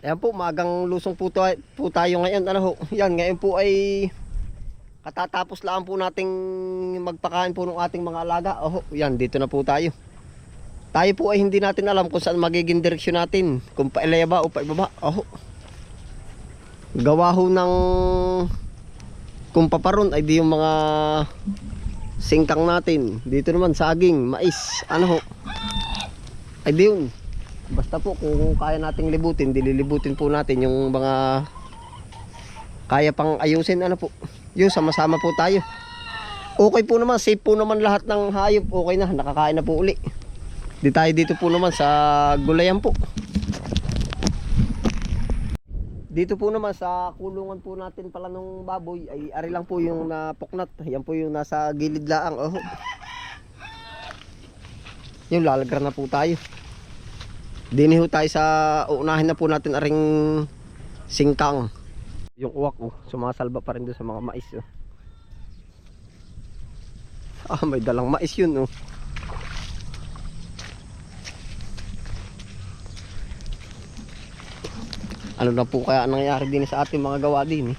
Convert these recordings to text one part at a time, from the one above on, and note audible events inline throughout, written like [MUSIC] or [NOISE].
Ayan po, magang lusong po, tayo, po tayo ngayon. Ano ho? Yan, ngayon po ay katatapos lang po nating magpakain po ng ating mga alaga. Oh, yan, dito na po tayo. Tayo po ay hindi natin alam kung saan magiging direksyon natin. Kung pailaya ba o paibaba. Oh. Gawa ho ng kung paparon ay di yung mga singkang natin. Dito naman saging, mais, ano ho. Ay di yun. Basta po kung kaya nating libutin, dililibutin po natin yung mga kaya pang ayusin ano po. Yun, sama-sama po tayo. Okay po naman, safe po naman lahat ng hayop. Okay na, nakakain na po uli. Di tayo dito po naman sa gulayan po. Dito po naman sa kulungan po natin pala ng baboy ay ari lang po yung napuknat. Yan po yung nasa gilid laang. Oh. Yung lalagran na po tayo. Diniho tayo sa uunahin na po natin aring singkang. Yung uwak oh, sumasalba pa rin doon sa mga mais oh. [LAUGHS] Ah, may dalang mais yun oh. Ano na po kaya ang nangyari din sa ating mga gawa din eh.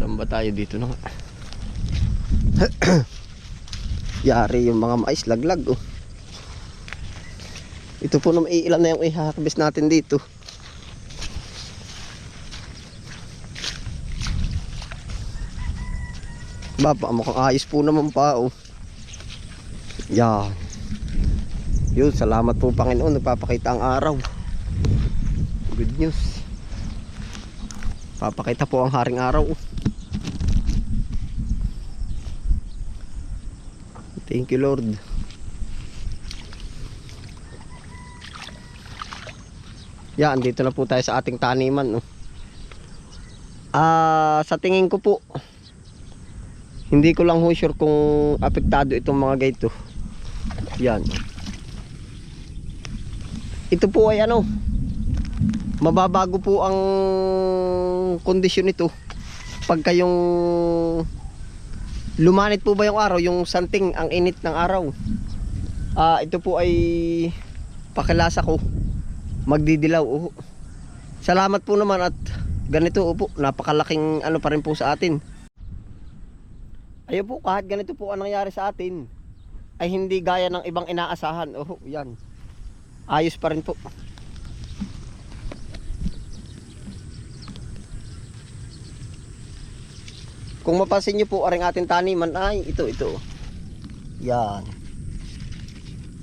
Saan tayo dito na nga? [COUGHS] Yari yung mga mais laglag oh. Ito po naman ilan na yung ihakabis natin dito. Baba, mukhang ayos po naman pa oh. Yan. Yun, salamat po Panginoon, nagpapakita ang araw. Good news. Papakita po ang haring araw. oh. Thank you Lord. Yan, dito na po tayo sa ating taniman. No? Ah, sa tingin ko po, hindi ko lang sure kung apektado itong mga gaito. Yan. Ito po ay ano, mababago po ang kondisyon nito pagka yung lumanit po ba yung araw, yung santing, ang init ng araw. Ah, ito po ay pakilasa ko magdidilaw. Oh. Salamat po naman at ganito po, napakalaking ano pa rin po sa atin. Ayun po, kahit ganito po ang nangyari sa atin, ay hindi gaya ng ibang inaasahan. Oh, yan. Ayos pa rin po. Kung mapansin nyo po, aring ating taniman, ay, ito, ito. Yan.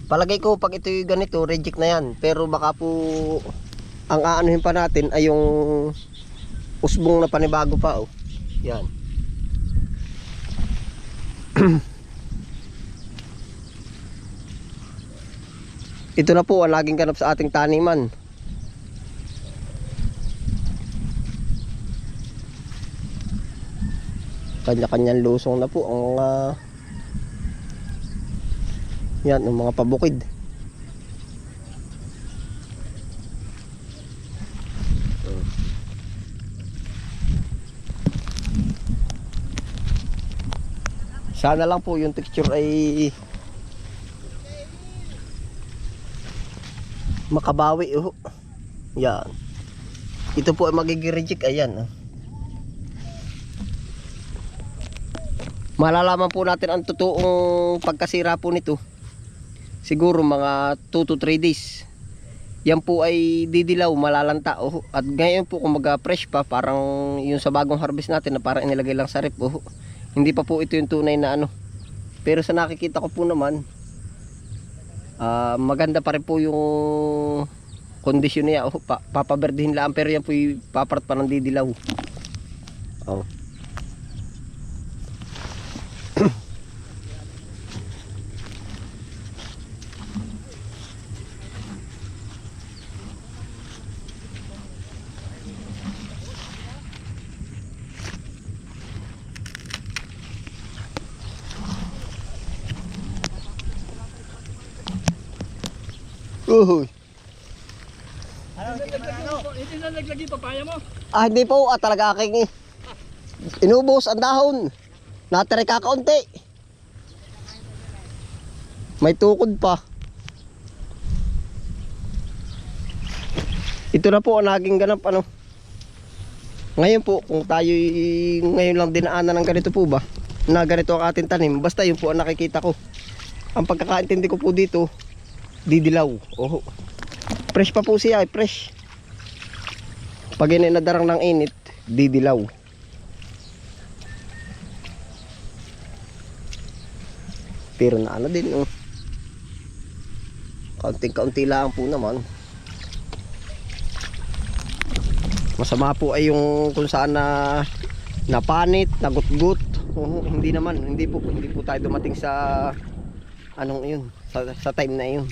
Palagay ko, pag ito yung ganito, reject na yan. Pero baka po, ang aanuhin pa natin ay yung usbong na panibago pa, oh. Yan. [CLEARS THROAT] Ito na po ang laging ganap sa ating taniman. Kanya-kanyang lusong na po ang mga yan, ang mga pabukid. Sana lang po yung texture ay makabawi oh. Yan. Ito po ay magiging reject ayan. Oh. Malalaman po natin ang totoong pagkasira po nito. Siguro mga 2 to 3 days. Yan po ay didilaw, malalanta. Oh. At ngayon po kung mag fresh pa, parang yung sa bagong harvest natin na parang inilagay lang sa rep. Oh. Hindi pa po ito yung tunay na ano. Pero sa nakikita ko po naman, ah, maganda pa rin po yung kondisyon niya. Oh, pa, papaberdihin lang pero yan po yung paparat pa ng didilaw. Oh. Uy. Hindi na naglagi papaya mo. Ah, hindi po. Ah, talaga aking inubos ang dahon. Natira ka kaunti. May tukod pa. Ito na po ang naging ganap ano. Ngayon po, kung tayo ngayon lang dinaanan ng ganito po ba, na ganito ang ating tanim, basta yun po ang nakikita ko. Ang pagkakaintindi ko po dito, didilaw. Oho. Fresh pa po siya, eh, fresh. Pag inadarang ng init, didilaw. Pero na ano din, oh. Kaunting-kaunti lang po naman. Masama po ay yung kung saan na napanit, nagutgut. Oo, hindi naman, hindi po, hindi po tayo dumating sa anong yun, sa, sa time na yun.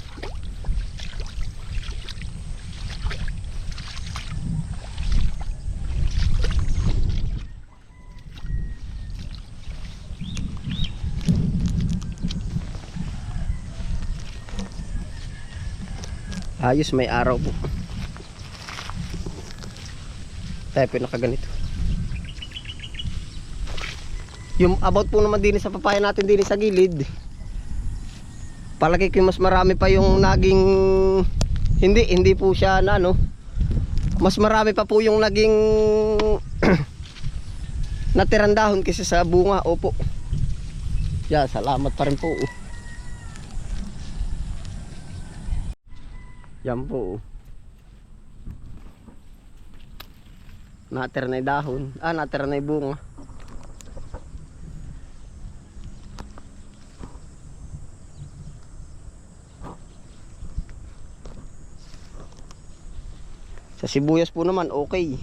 Ayos, may araw po. Tayo pinakaganito. Yung about po naman din sa papaya natin din sa gilid. Palagi ko mas marami pa yung naging hindi hindi po siya na ano. Mas marami pa po yung naging [CLEARS THROAT] natirang dahon kaysa sa bunga. Opo. Yeah, salamat pa rin po. Yan po. Natira na yung dahon. Ah, natira na yung bunga. Sa sibuyas po naman, okay.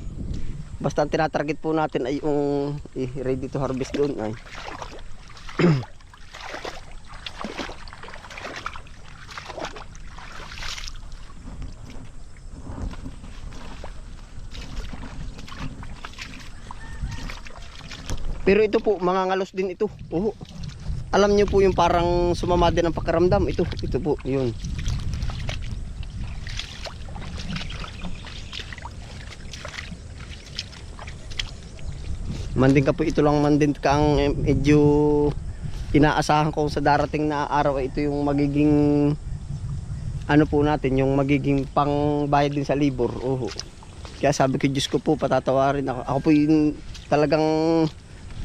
Basta ang tinatarget po natin ay yung eh, ready to harvest doon ay. [CLEARS THROAT] Pero ito po, mga ngalos din ito. Oo. Alam niyo po yung parang sumama din ang pakaramdam. Ito, ito po, yun. Mandin ka po ito lang mandin ka ang eh, medyo inaasahan ko sa darating na araw ito yung magiging ano po natin yung magiging pangbayad din sa libor. Oo. Kaya sabi ko Diyos ko po patatawarin ako. Ako po yung talagang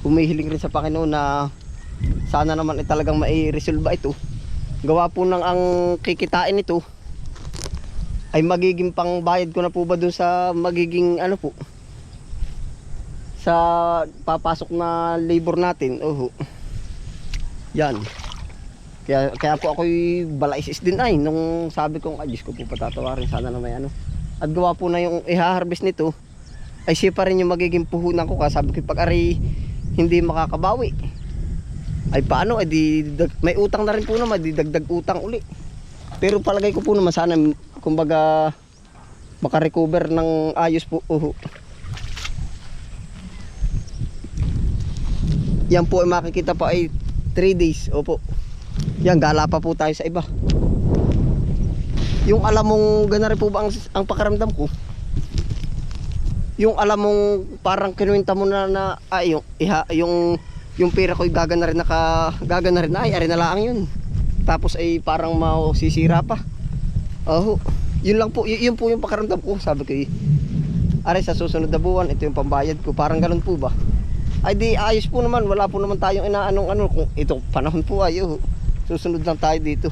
humihiling rin sa Panginoon na sana naman ay talagang mai-resolve ito. Gawa po ng ang kikitain ito ay magiging pangbayad ko na po ba dun sa magiging ano po sa papasok na labor natin. Oho. Yan. Kaya, kaya po ako'y balaisis din ay nung sabi kong ay Diyos ko po patatawarin sana na may ano. At gawa po na yung iha-harvest nito ay siya pa rin yung magiging puhunan ko kasi sabi ko pag ari hindi makakabawi. Ay paano? Ay di, may utang na rin po naman di dagdag utang uli. Pero palagay ko po naman sana kumbaga makarecover ng ayos po. Uho yan po ay makikita pa ay 3 days. Opo. Yan gala pa po tayo sa iba. Yung alam mong gana rin po ba ang, ang pakaramdam ko yung alam mong parang kinuwenta mo na na ay yung iha, yung yung pera ko gagana rin naka gagana rin ay ari na lang yun. Tapos ay parang mausisira pa. Oh yun lang po y- yun po yung pakaramdam ko. Sabi ko eh, ari sa susunod na buwan ito yung pambayad ko. Parang ganun po ba? Ay di ayos po naman. Wala po naman tayong inaanong ano kung ito panahon po ay oh, susunod lang tayo dito.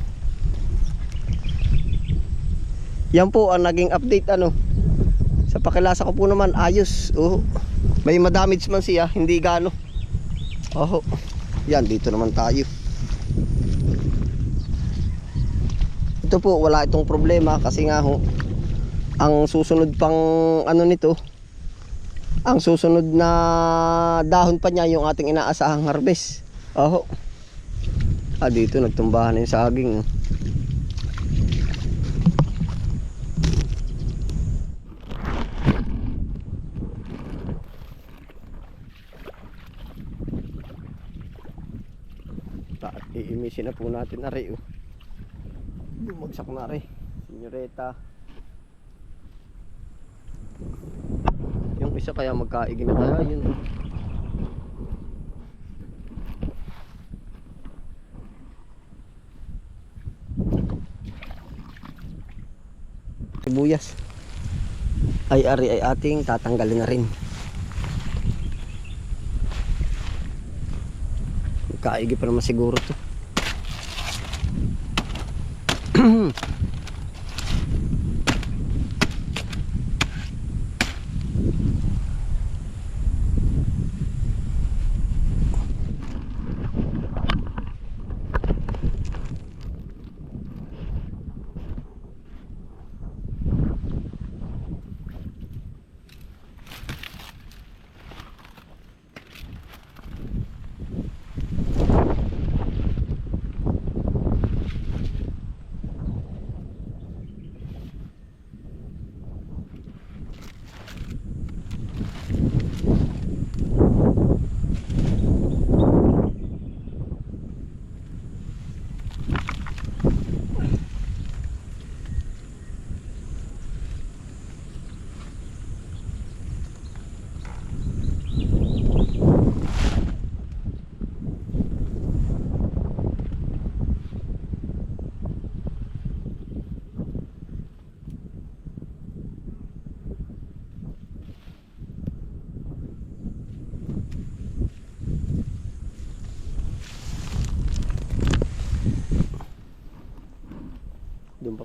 Yan po ang naging update ano sa pakilasa ko po naman ayos. Oh may madamage man siya hindi gano oh yan dito naman tayo. Ito po wala itong problema kasi nga ho ang susunod pang ano nito ang susunod na dahon pa niya yung ating inaasahang harvest. Oh ah dito nagtumbahan yung saging Isin na po natin na rin. Oh. Bumagsak na rin. Senyoreta. Yung isa kaya magkaigin na kaya yun. Sibuyas. Ay ari ay ating tatanggalin na rin. Kaigi pa naman siguro to.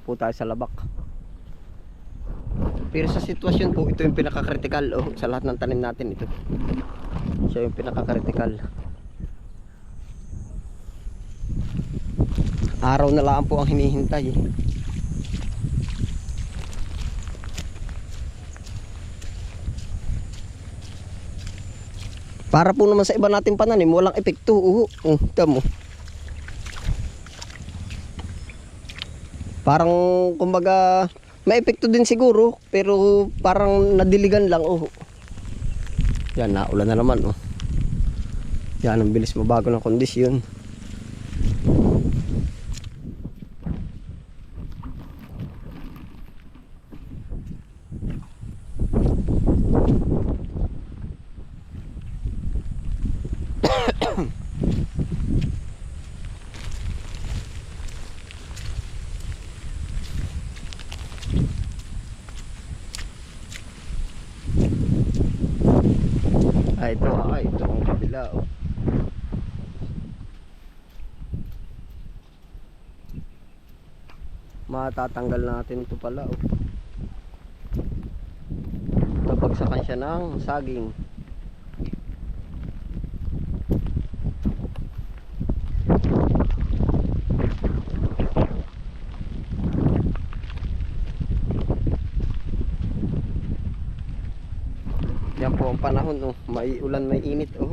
Po tayo sa labak. Pero sa sitwasyon po, ito yung pinaka-critical oh, sa lahat ng tanim natin ito. Siya yung pinaka-critical. Araw na lang po ang hinihintay. eh. Para po naman sa iba natin pananim, walang epekto. Uh, uh, tamo. Parang kumbaga may epekto din siguro pero parang nadiligan lang oh. Yan naulan na naman oh. Yan ang bilis mabago ng kondisyon. Ay ito ah, ito ang kabila oh. Matatanggal natin ito pala oh. Nabagsakan siya ng saging. Yan po ang panahon oh. May ulan, may init oh.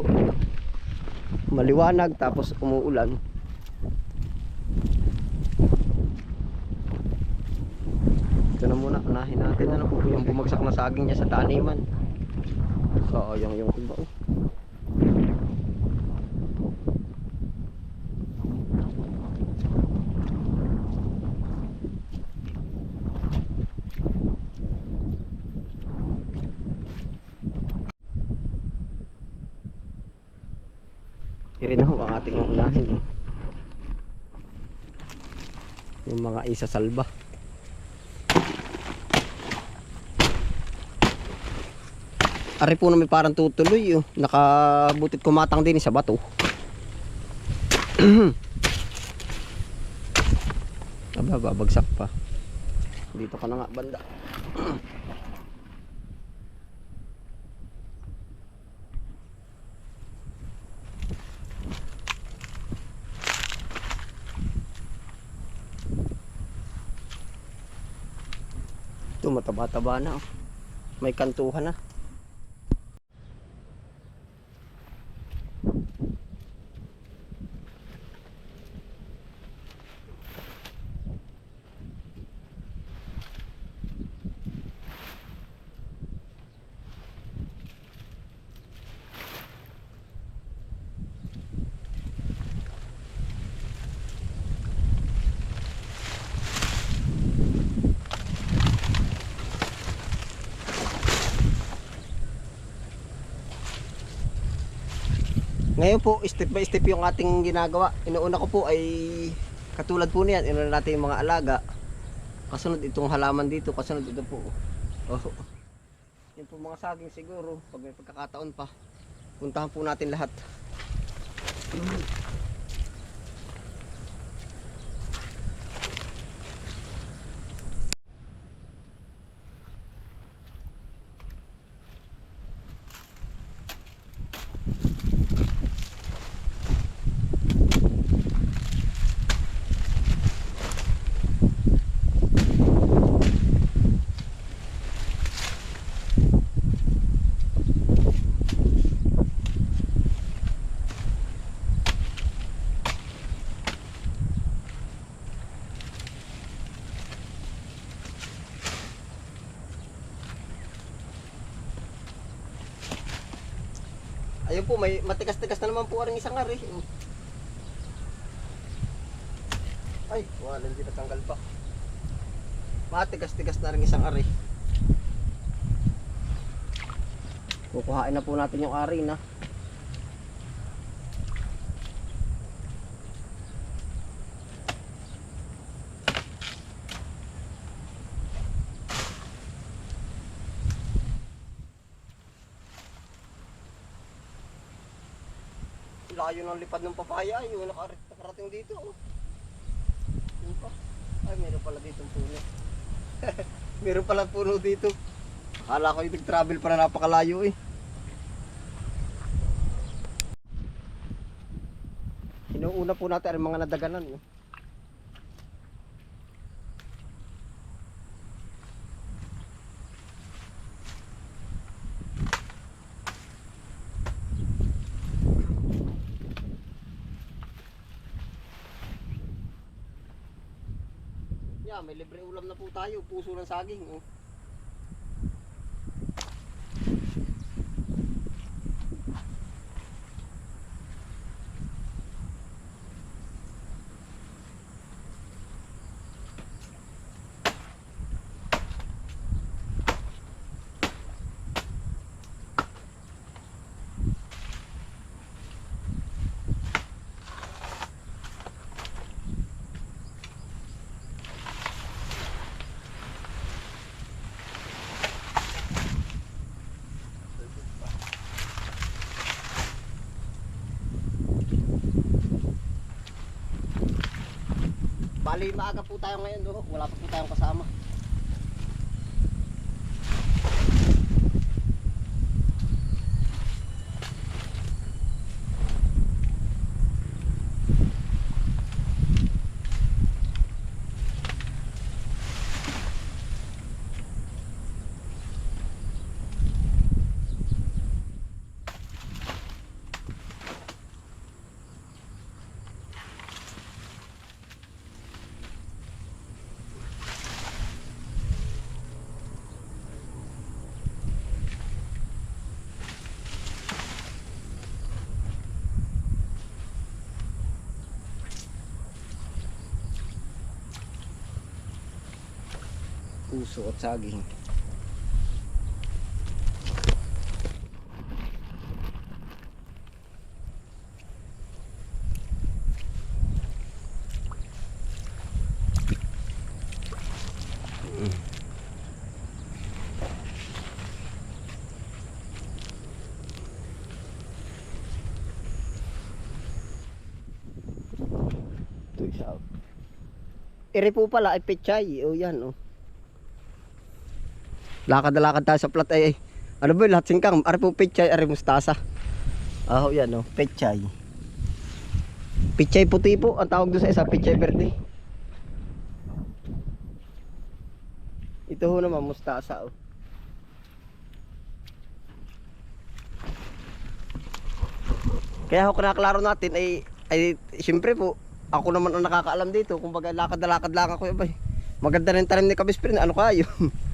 Maliwanag tapos umuulan. Ito na natin ano po yung bumagsak na saging niya sa taniman. Sayang yung iba oh. Irin ho ang ating unahin. Yung mga isa salba. Ari po na may parang tutuloy. Oh. Nakabutit kumatang din sa bato. [CLEARS THROAT] Aba, babagsak pa. Dito ka na nga banda. [CLEARS THROAT] Ito mataba-taba na. oh. May kantuhan na. Ngayon po, step by step yung ating ginagawa. Inuuna ko po ay katulad po niyan, inuuna natin yung mga alaga. Kasunod itong halaman dito, kasunod ito po. Oh. Yan po mga saging siguro, pag may pagkakataon pa. Puntahan po natin lahat. Ayun po, may matigas-tigas na naman po ang isang ari. Ay, wala, hindi natanggal pa. Matigas-tigas na rin isang ari. Kukuhain na po natin yung ari na. Layo ng lipad ng papaya, yung nakar- nakarating dito. Oh. Yun pa. Ay, meron pala dito puno. [LAUGHS] meron pala puno dito. Akala ko yung nag-travel para napakalayo eh. Inuuna po natin ang mga nadaganan. Eh. Yeah, may libre ulam na po tayo. Puso ng saging. Oh. Bali, maaga po tayo ngayon. Oh. Wala pa po tayong kasama. Puso at saging. Ere po pala ay pechay. O yan oh. Lakad na lakad tayo sa plat ay, ay. Ano ba lahat singkang? Ari po pechay, ari mustasa. Ah, oh, yan oh, pechay. Pechay puti po, ang tawag doon sa isa, pechay verde. Ito ho naman, mustasa oh. Kaya ho kinaklaro natin ay, ay siyempre po, ako naman ang nakakaalam dito. Kung baga lakad na lakad lang ako, abay. Maganda rin tanim ni Kabisprin, ano kayo? [LAUGHS]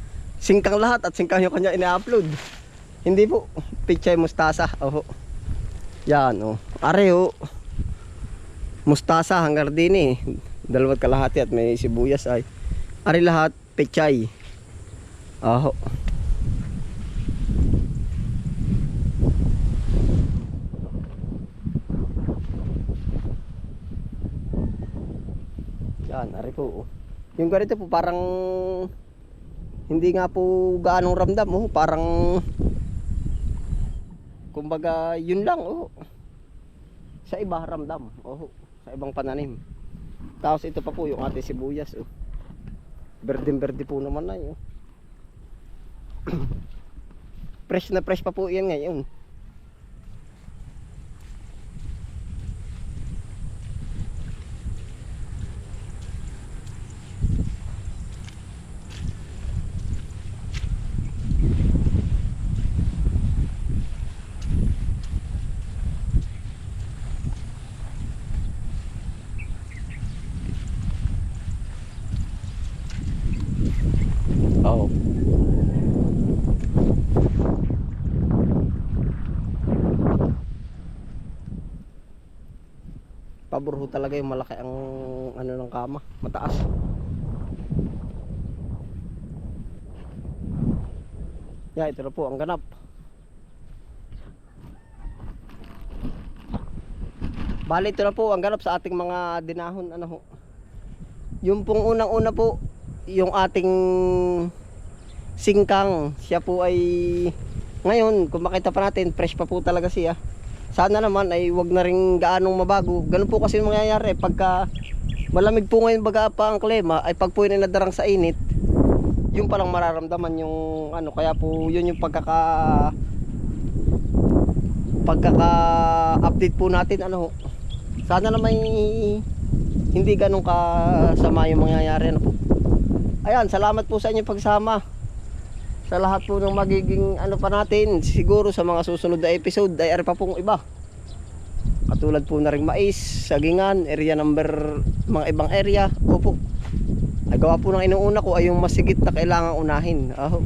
singkang lahat at singkang yung kanya ina-upload. Hindi po, pichay mustasa. Oh. Yan oh. Are oh. Mustasa hanggang din eh. Dalawat kalahati at may sibuyas ay. Are lahat pichay. Oh. Yan, are po. Yung ganito po parang hindi nga po gaanong ramdam oh, parang kumbaga yun lang oh. Sa iba ramdam oh, sa ibang pananim. Tapos ito pa po yung ating sibuyas oh. Berdeng berde po naman na yun. [CLEARS THROAT] fresh na fresh pa po yan ngayon. Oo. Pabor ho talaga yung malaki ang ano ng kama, mataas. Yeah, ito na po ang ganap. Bali ito na po ang ganap sa ating mga dinahon ano ho. Yung pong unang-una po, yung ating singkang, siya po ay ngayon, kung makita pa natin, fresh pa po talaga siya. Sana naman ay wag na rin gaanong mabago. Ganun po kasi mangyayari pagka malamig po ngayon baga pa ang klima ay pag po yun nadarang sa init, yung palang mararamdaman yung ano kaya po yun yung pagkaka pagkaka update po natin ano. Sana na may hindi ganun kasama yung mangyayari ano po. Ayan, salamat po sa inyong pagsama. Sa lahat po ng magiging ano pa natin, siguro sa mga susunod na episode ay ari pa pong iba. Katulad po na rin mais, sagingan, area number, mga ibang area. Opo. Ay gawa po ng inuuna ko ay yung masigit na kailangan unahin. Aho.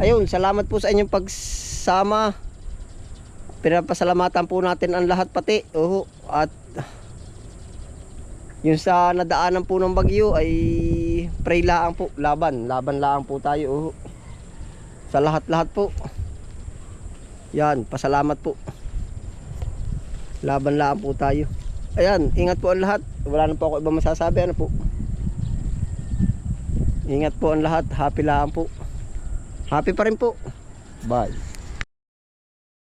Ayun, salamat po sa inyong pagsama. Pinapasalamatan po natin ang lahat pati. Oho. At yung sa nadaanan po ng bagyo ay pray laang po, laban, laban laang po tayo. Oho. Sa lahat-lahat po. Yan, pasalamat po. Laban laang po tayo. Ayan, ingat po ang lahat. Wala na po ako ibang masasabi. Ano po? Ingat po ang lahat. Happy lang po. Happy pa rin po. Bye.